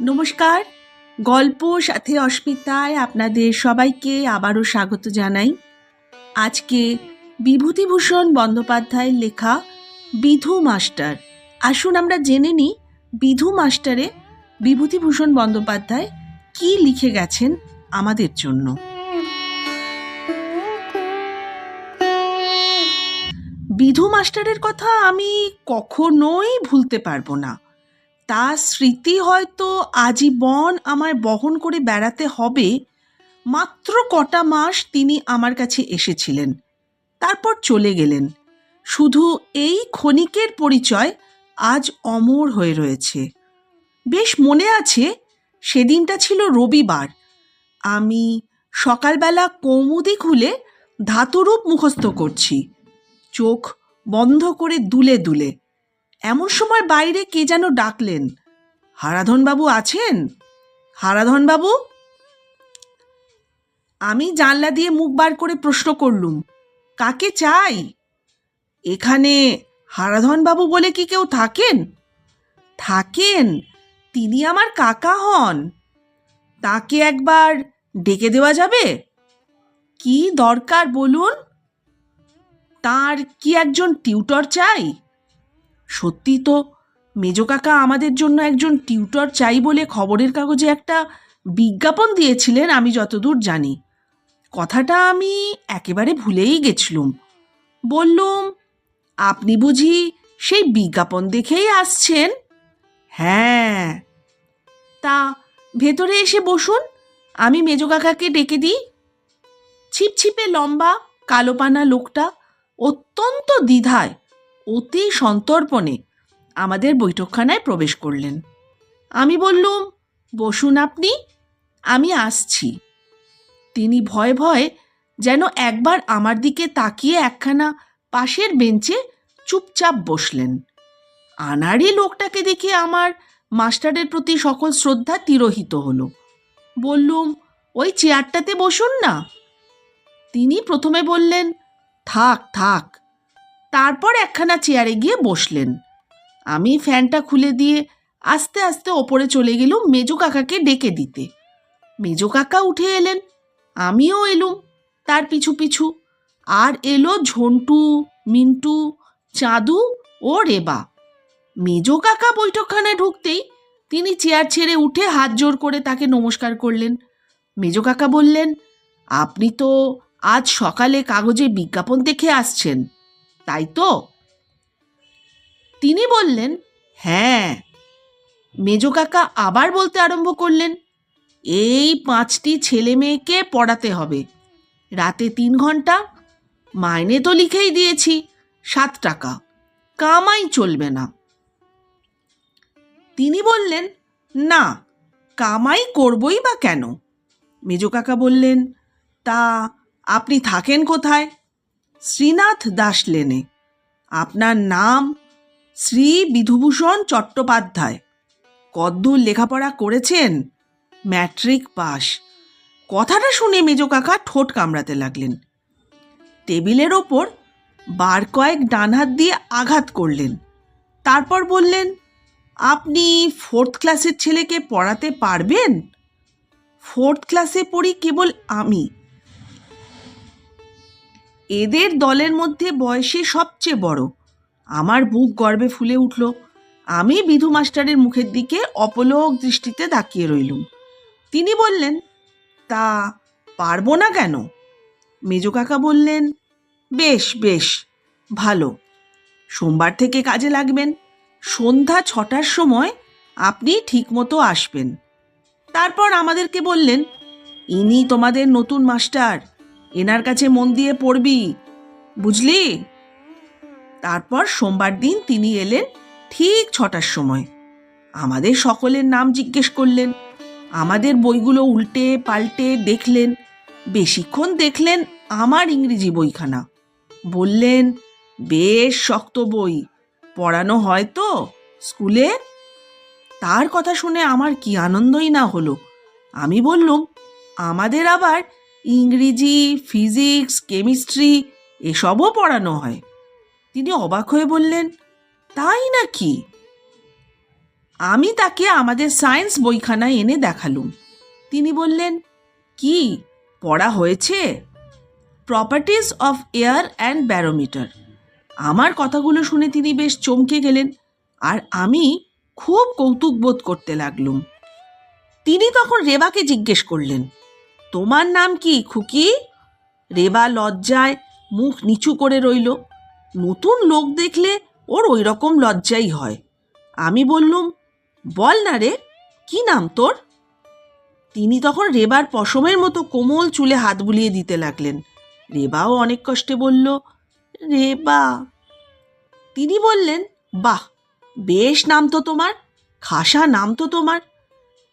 নমস্কার। গল্প সাথে অস্মিতায় আপনাদের সবাইকে আবারও স্বাগত জানাই। আজকে বিভূতিভূষণ বন্দ্যোপাধ্যায়ের লেখা বিধু মাস্টার। আসুন আমরা জেনে নিই বিধু মাস্টারে বিভূতিভূষণ বন্দ্যোপাধ্যায় কি লিখে গেছেন আমাদের জন্য। বিধু মাস্টারের কথা আমি কখনোই ভুলতে পারব না। তার স্মৃতি হয়তো আজীবন আমায় বহন করে বেড়াতে হবে। মাত্র কটা মাস তিনি আমার কাছে এসেছিলেন। তারপর চলে গেলেন। শুধু এই ক্ষণিকের পরিচয় আজ অমর হয়ে রয়েছে। বেশ মনে আছে, সেদিনটা ছিল রবিবার। আমি সকালবেলা কৌমুদি খুলে ধাতুরূপ মুখস্থ করছি। চোখ বন্ধ করে দুলে দুলে এমন সময় বাইরে কে যেন ডাকলেন। হারাধনবাবু আছেন? হারাধনবাবু? আমি জানলা দিয়ে মুখ বার করে প্রশ্ন করলুম, কাকে চাই? এখানে হারাধনবাবু বলে কি কেউ থাকেন? থাকেন, তিনি আমার কাকা হন। তাকে একবার ডেকে দেওয়া যাবে? কি দরকার বলুন? তার কি একজন টিউটর চাই? সত্যি তো, মেজো কাকা আমাদের জন্য একজন টিউটর চাই বলে খবরের কাগজে একটা বিজ্ঞাপন দিয়েছিলেন, আমি যতদূর জানি। কথাটা আমি একেবারে ভুলেই গেছিলুম। বললুম, আপনি বুঝি সেই বিজ্ঞাপন দেখেই আসছেন? হ্যাঁ। তা ভেতরে এসে বসুন, আমি মেজো কাকাকে ডেকে দিই। ছিপছিপে লম্বা কালোপানা লোকটা অত্যন্ত দ্বিধায় অতি সন্তর্পণে আমাদের বৈঠকখানায় প্রবেশ করলেন। আমি বললুম, বসুন আপনি, আমি আসছি। তিনি ভয়ে ভয়ে যেন একবার আমার দিকে তাকিয়ে একখানা পাশের বেঞ্চে চুপচাপ বসলেন। আনাড়ি লোকটাকে দেখে আমার মাস্টারের প্রতি সকল শ্রদ্ধা তিরোহিত হলো। বললুম, ওই চেয়ারটাতে বসুন না। তিনি প্রথমে বললেন, থাক থাক তারপর একখানা চেয়ারে গিয়ে বসলেন। আমি ফ্যানটা খুলে দিয়ে আস্তে আস্তে ওপরে চলে গেলুম মেজো কাকাকে ডেকে দিতে। মেজো কাকা উঠে এলেন, আমিও এলুম, তার পিছু পিছু। আর এলো ঝন্টু, মিন্টু, চাঁদু ও রেবা। মেজো কাকা বৈঠকখানায় ঢুকতেই তিনি চেয়ার ছেড়ে উঠে হাত জোর করে তাকে নমস্কার করলেন। মেজো কাকা বললেন, আপনি তো আজ সকালে কাগজে বিজ্ঞাপন দেখে আসছেন। তাই তো? তিনি বললেন হ্যাঁ। মেজো কাকা আবার বলতে আরম্ভ করলেন, এই পাঁচটি ছেলে মেয়েকে পড়াতে হবে। রাতে তিন ঘণ্টা, মাইনে তো লিখেই দিয়েছি, সাত টাকা। কামাই চলবে না। তিনি বললেন, না, কামাই করবই বা কেন? মেজো কাকা বললেন, তা আপনি থাকেন কোথায়? শ্রীনাথ দাস লেনে। আপনার নাম শ্রী বিধুভূষণ চট্টোপাধ্যায়। কদ্দূর লেখাপড়া করেছেন ম্যাট্রিক পাস। কথাটা শুনে মেজো কাকা ঠোঁট কামড়াতে লাগলেন। টেবিলের ওপর বার কয়েক ডান হাত দিয়ে আঘাত করলেন। তারপর বললেন, আপনি ফোর্থ ক্লাসের ছেলেকে পড়াতে পারবেন? ফোর্থ ক্লাসে পড়ি কেবল আমি। এদের দলের মধ্যে বয়সে সবচেয়ে বড়। আমার বুক গর্বে ফুলে উঠল। আমি বিধু মাস্টারের মুখের দিকে অপলোক দৃষ্টিতে তাকিয়ে রইলুম। তিনি বললেন, তা পারব না কেন? মেজো কাকা বললেন, বেশ বেশ, ভালো। সোমবার থেকে কাজে লাগবেন। সন্ধ্যা ছটার সময় আপনি ঠিকমতো আসবেন। তারপর আমাদেরকে বললেন, ইনি তোমাদের নতুন মাস্টার। এনার কাছে মন দিয়ে পড়বি, বুঝলি? তারপর সোমবার দিন তিনি এলেন ঠিক ছটার সময়। আমাদের সকলের নাম জিজ্ঞেস করলেন, আমাদের বইগুলো উল্টে পাল্টে দেখলেন, বেশিক্ষণ দেখলেন আমার ইংরেজি বইখানা। বললেন, বেশ শক্ত বই, পড়ানো হয় তো স্কুলে? তার কথা শুনে আমার কি আনন্দই না হলো। আমি বললুম, আমাদের আবার ইংরেজি, ফিজিক্স, কেমিস্ট্রি এসবও পড়ানো হয়। তিনি অবাক হয়ে বললেন, তাই নাকি? আমি তাকে আমাদের সায়েন্স বইখানা এনে দেখালুম। তিনি বললেন, কি? পড়া হয়েছে? Properties of air and barometer আমার কথাগুলো শুনে তিনি বেশ চমকে গেলেন, আর আমি খুব কৌতুক বোধ করতে লাগলুম। তিনি তখন রেবাকে জিজ্ঞেস করলেন তোমার নাম কি, খুকি? রেবা লজ্জায় মুখ নিচু করে রইল। নতুন লোক দেখলে ওর ওই রকম লজ্জাই হয়। আমি বললুম, বল না রে, কি নাম তোর? তিনি তখন রেবার পশমের মতো কোমল চুলে হাত বুলিয়ে দিতে লাগলেন। রেবাও অনেক কষ্টে বলল, রেবা। তিনি বললেন, বাহ, বেশ নাম তো তোমার, খাসা নাম তো তোমার।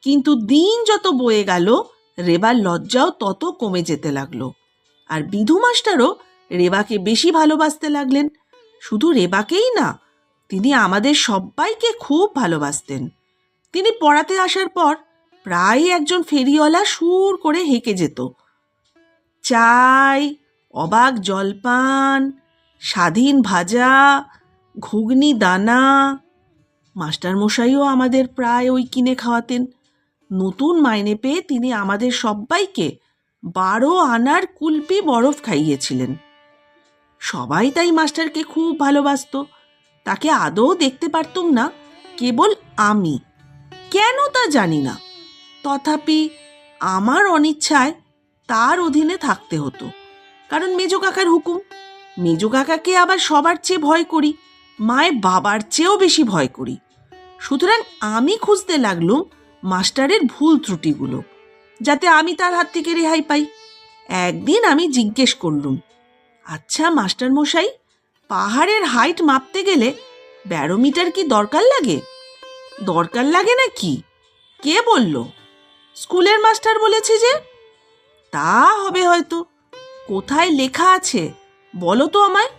কিন্তু দিন যত বয়ে গেল রেবার লজ্জাও তত কমে যেতে লাগল। আর বিধু মাস্টারও রেবাকে বেশি ভালোবাসতে লাগলেন। শুধু রেবাকেই না, তিনি আমাদের সবাইকে খুব ভালোবাসতেন। তিনি পড়াতে আসার পর প্রায় একজন ফেরিওয়ালা সুর করে হেঁকে যেত। চাই, অবাক জলপান, স্বাধীন ভাজা, ঘুগনি দানা। মাস্টারমশাইও আমাদের প্রায় ওই কিনে খাওয়াতেন। নতুন মাইনে পেয়ে তিনি আমাদের সবাইকে বারো আনার কুলপি বরফ খাইয়েছিলেন। সবাই তাই মাস্টারকে খুব ভালোবাসতো। তাকে আদৌ দেখতে পারতুম না, কেবল আমি। কেন তা জানি না। তথাপি আমার অনিচ্ছায় তার অধীনে থাকতে হতো। কারণ মেজো কাকার হুকুম, মেজো কাকাকে আবার সবার চেয়ে ভয় করি, মায়ের বাবার চেয়েও বেশি ভয় করি। সুতরাং আমি খুঁজতে লাগলুম মাস্টারের ভুল ত্রুটিগুলো, যাতে আমি তার হাত থেকে রেহাই পাই। একদিন আমি জিজ্ঞেস করলুম আচ্ছা মাস্টার মশাই পাহাড়ের হাইট মাপতে গেলে ব্যারোমিটার কি দরকার লাগে? দরকার লাগে না কি? কে বলল? স্কুলের মাস্টার বলেছে যে, তা হবে হয়তো। কোথায় লেখা আছে, বলো তো আমায়?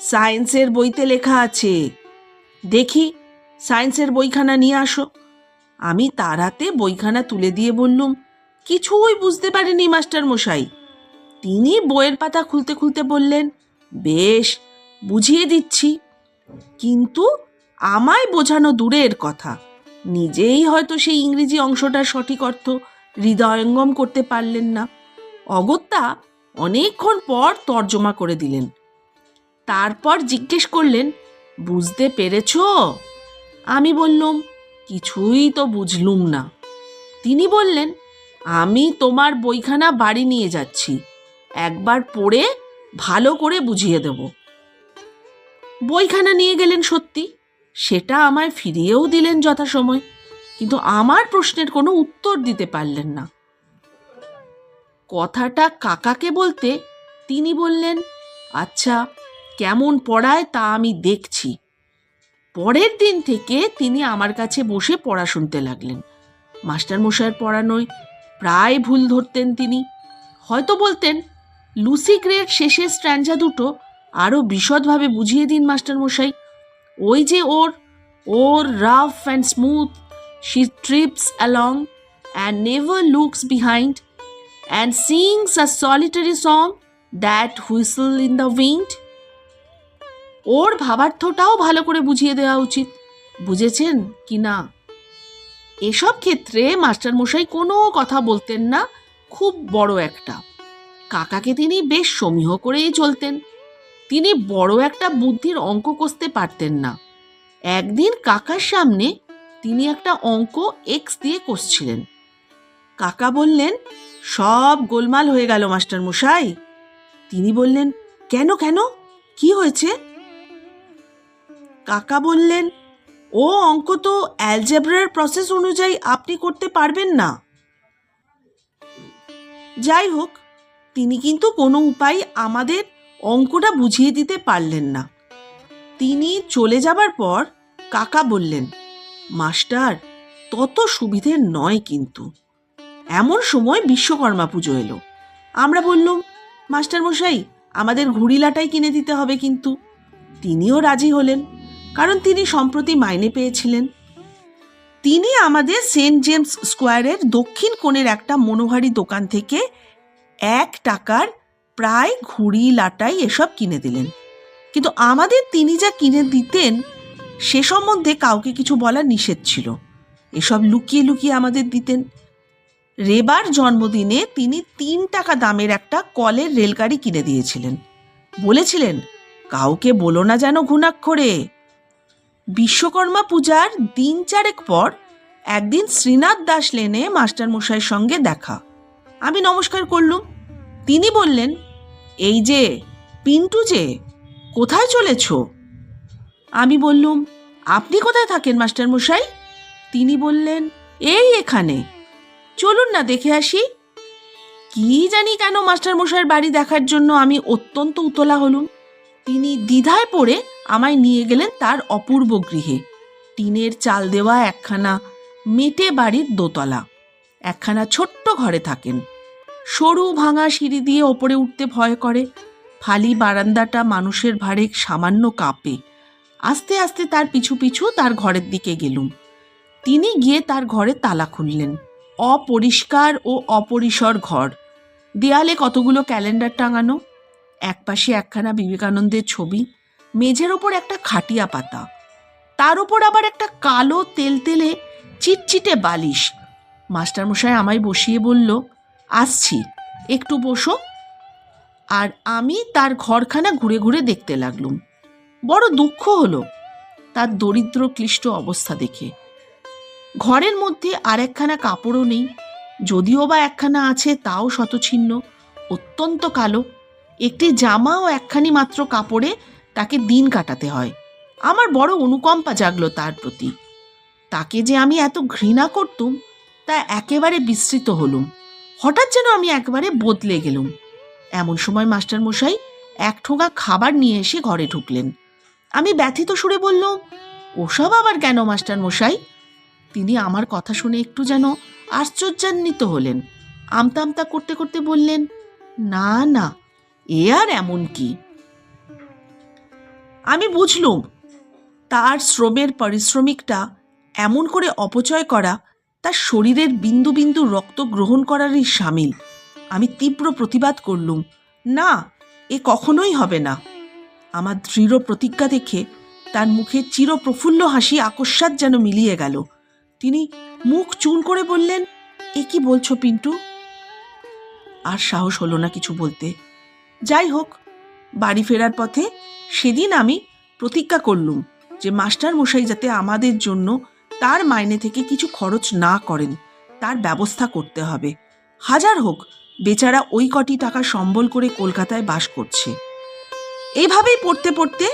সায়েন্সের বইতে লেখা আছে। দেখি, সায়েন্সের বইখানা নিয়ে আসো। আমি তার হাতে বইখানা তুলে দিয়ে বললুম, কিছুই বুঝতে পারিনি মাস্টার মশাই। তিনি বইয়ের পাতা খুলতে খুলতে বললেন, বেশ, বুঝিয়ে দিচ্ছি। কিন্তু আমায় বোঝানো দূরের কথা। নিজেই হয়তো সেই ইংরেজি অংশটার সঠিক অর্থ হৃদয়ঙ্গম করতে পারলেন না। অগত্যা অনেকক্ষণ পর তর্জমা করে দিলেন। তারপর জিজ্ঞেস করলেন, বুঝতে পেরেছ? আমি বললুম কিছুই তো বুঝলুম না। তিনি বললেন, আমি তোমার বইখানা বাড়ি নিয়ে যাচ্ছি। একবার পড়ে ভালো করে বুঝিয়ে দেব। বইখানা নিয়ে গেলেন সত্যি। সেটা আমায় ফিরিয়েও দিলেন যথাসময়। কিন্তু আমার প্রশ্নের কোনো উত্তর দিতে পারলেন না। কথাটা কাকাকে বলতে তিনি বললেন আচ্ছা কেমন পড়ায় তা আমি দেখছি। পরের দিন থেকে তিনি আমার কাছে বসে পড়া শুনতে লাগলেন। মাস্টারমশাইয়ের পড়ানোয় প্রায় ভুল ধরতেন তিনি। হয়তো বলতেন, লুসি গ্রের শেষের স্ট্র্যাঞ্জা দুটো আরও বিশদভাবে বুঝিয়ে দিন মাস্টারমশাই। ওই যে ওর ওর rough and smooth, she trips along and never looks behind and sings a solitary song that whistle in the wind. ওর ভাবার্থটাও ভালো করে বুঝিয়ে দেওয়া উচিত। বুঝেছেন কি না? এসব ক্ষেত্রে মাস্টারমশাই কোনো কথা বলতেন না, খুব বড় একটা। কাকাকে তিনি বেশ সমীহ করেই চলতেন। তিনি বড় একটা বুদ্ধির অঙ্ক কষতে পারতেন না। একদিন কাকার সামনে তিনি একটা অঙ্ক এক্স দিয়ে কষছিলেন। কাকা বললেন, সব গোলমাল হয়ে গেল মাস্টার মশাই তিনি বললেন, কেন কেন? কি হয়েছে? কাকা বললেন, ও অঙ্ক তো অ্যালজেব্রার প্রসেস অনুযায়ী আপনি করতে পারবেন না। যাই হোক, তিনি কিন্তু কোনো উপায় আমাদের অঙ্কটা বুঝিয়ে দিতে পারলেন না। তিনি চলে যাবার পর কাকা বললেন, মাস্টার, তত সুবিধে নয় কিন্তু। এমন সময় বিশ্বকর্মা পুজো এলো। আমরা বললুম মাস্টার মশাই আমাদের ঘুড়িলাটাই কিনে দিতে হবে কিন্তু। তিনিও রাজি হলেন। কারণ তিনি সম্প্রতি মাইনে পেয়েছিলেন। তিনি আমাদের সেন্ট জেমস স্কোয়ারের দক্ষিণ কোণের একটা মনোহারি দোকান থেকে এক টাকার প্রায় ঘুড়ি, লাটাই এসব কিনে দিলেন। কিন্তু আমাদের তিনি যা কিনে দিতেন, সে সম্বন্ধে কাউকে কিছু বলা নিষেধ ছিল। এসব লুকিয়ে লুকিয়ে আমাদের দিতেন। রেবার জন্মদিনে তিনি তিন টাকা দামের একটা কলের রেলগাড়ি কিনে দিয়েছিলেন। বলেছিলেন, কাউকে বলো না যেন ঘুণাক্ষরে। বিশ্বকর্মা পূজার দিন চারেক পর একদিন শ্রীনাথ দাস লেনে মাস্টারমশাইয়ের সঙ্গে দেখা। আমি নমস্কার করলুম। তিনি বললেন, এই যে, পিন্টু যে, কোথায় চলেছ? আমি বললুম, আপনি কোথায় থাকেন, মাস্টারমশাই? তিনি বললেন, এই এখানে। চলুন না, দেখে আসি। কি জানি কেন, মাস্টারমশাইয়ের বাড়ি দেখার জন্য আমি অত্যন্ত উতলা হলুম। তিনি দ্বিধায় পড়ে আমায় নিয়ে গেলেন তার অপূর্ব গৃহে। টিনের চাল দেওয়া একখানা মেটে বাড়ির দোতলা। একখানা ছোট্ট ঘরে থাকেন। সরু ভাঙা সিঁড়ি দিয়ে ওপরে উঠতে ভয় করে। ফালি বারান্দাটা মানুষের ভারে সামান্য কাঁপে। আস্তে আস্তে তার পিছু পিছু তার ঘরের দিকে গেলুম। তিনি গিয়ে তার ঘরে তালা খুললেন। অপরিষ্কার ও অপরিসর ঘর। দেয়ালে কতগুলো ক্যালেন্ডার টাঙানো। একপাশে একখানা বিবেকানন্দের ছবি, মেঝের ওপর একটা খাটিয়া পাতা। তার উপর আবার একটা কালো তেলতেলে চিটচিটে বালিশ। মাস্টারমশাই আমায় বসিয়ে বলল, আসছি, একটু বসো। আর আমি তার ঘরখানা ঘুরে ঘুরে দেখতে লাগলুম। বড় দুঃখ হলো তার দরিদ্র ক্লিষ্ট অবস্থা দেখে। ঘরের মধ্যে আর একখানা কাপড়ও নেই, যদিও বা একখানা আছে তাও শতছিন্ন অত্যন্ত কালো। একটি জামা ও একখানি মাত্র কাপড়ে তাকে দিন কাটাতে হয়। আমার বড় অনুকম্পা জাগলো তার প্রতি। তাকে যে আমি এত ঘৃণা করতুম, তা একেবারে বিস্তৃত হলুম। হঠাৎ যেন আমি একবারে বদলে গেলুম। এমন সময় মাস্টার মশাই এক ঠোঙা খাবার নিয়ে এসে ঘরে ঢুকলেন। আমি ব্যথিত সুরে বললুম ওসব আবার কেন মাস্টার মশাই? তিনি আমার কথা শুনে একটু যেন আশ্চর্যান্বিত হলেন। আমতা আমতা করতে করতে বললেন, না না এ আর এমন কি? আমি বুঝলুম, তার শ্রমের পারিশ্রমিকটা এমন করে অপচয় করা, তার শরীরের বিন্দু বিন্দু রক্ত গ্রহণ করারই সামিল। আমি তীব্র প্রতিবাদ করলুম, না, এ কখনোই হবে না। আমার দৃঢ় প্রতিজ্ঞা দেখে তার মুখে চিরপ্রফুল্ল হাসি আকস্মাত যেন মিলিয়ে গেল। তিনি মুখ চুন করে বললেন, এ কি বলছো পিন্টু? আর সাহস হলো না কিছু বলতে। যাই হোক, বাড়ি ফেরার পথে সেদিন আমি প্রতিজ্ঞা করলুম যে মাস্টার মশাই যাতে আমাদের জন্য তার মাইনে থেকে কিছু খরচ না করেন, তার ব্যবস্থা করতে হবে। হাজার হোক, বেচারা ওই কটি টাকা সম্বল করে কলকাতায় বাস করছে। এইভাবেই পড়তে পড়তে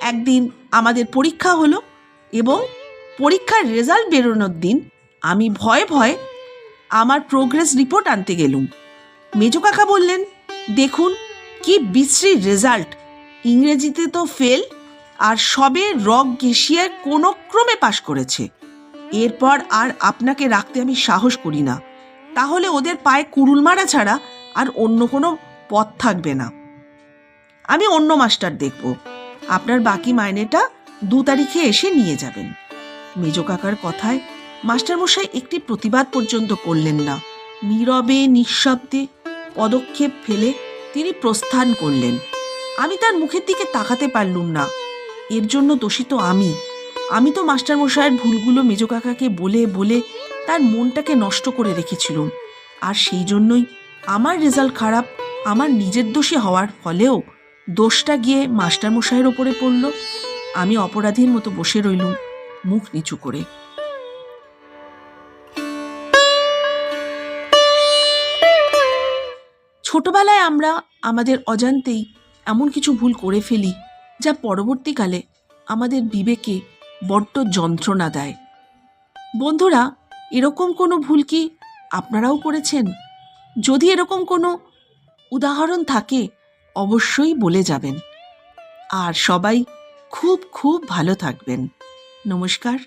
একদিন আমাদের পরীক্ষা হলো এবং পরীক্ষার রেজাল্ট বেরোনোর দিন আমি ভয়ে ভয়ে আমার প্রোগ্রেস রিপোর্ট আনতে গেলুম। মেজো কাকা বললেন, দেখুন কি বিশ্রী রেজাল্ট ইংরেজিতে তো ফেল আর সবে রক ঘেঁষিয়ে কোনো ক্রমে পাশ করেছে। এরপর আর আপনাকে রাখতে আমি সাহস করি না। তাহলে ওদের পায়ে কুড়ুল মারা ছাড়া আর অন্য কোনো পথ থাকবে না। আমি অন্য মাস্টার দেখব। আপনার বাকি মাইনেটা দু তারিখে এসে নিয়ে যাবেন। মেজো কাকার কথায় মাস্টারমশাই একটি প্রতিবাদ পর্যন্ত করলেন না। নীরবে, নিঃশব্দে পদক্ষেপ ফেলে তিনি প্রস্থান করলেন। আমি তার মুখের দিকে তাকাতে পারলুম না। এর জন্য দোষী তো আমি। আমি তো মাস্টারমশাইয়ের ভুলগুলো মেজ কাকাকে বলে বলে তার মনটাকে নষ্ট করে রেখেছিলুম। আর সেই জন্যই আমার রেজাল্ট খারাপ, আমার নিজের দোষী হওয়ার ফলেও দোষটা গিয়ে মাস্টারমশাইয়ের ওপরে পড়ল। আমি অপরাধীর মতো বসে রইলুম, মুখ নিচু করে। ছোটবেলায় আমরা আমাদের অজান্তেই এমন কিছু ভুল করে ফেলি, যা পরবর্তীকালে আমাদের বিবেকে বড্ড যন্ত্রণা দেয়। বন্ধুরা, এরকম কোনো ভুল কি আপনারাও করেছেন? যদি এরকম কোনো উদাহরণ থাকে, অবশ্যই বলে যাবেন। আর সবাই খুব খুব ভালো থাকবেন। নমস্কার।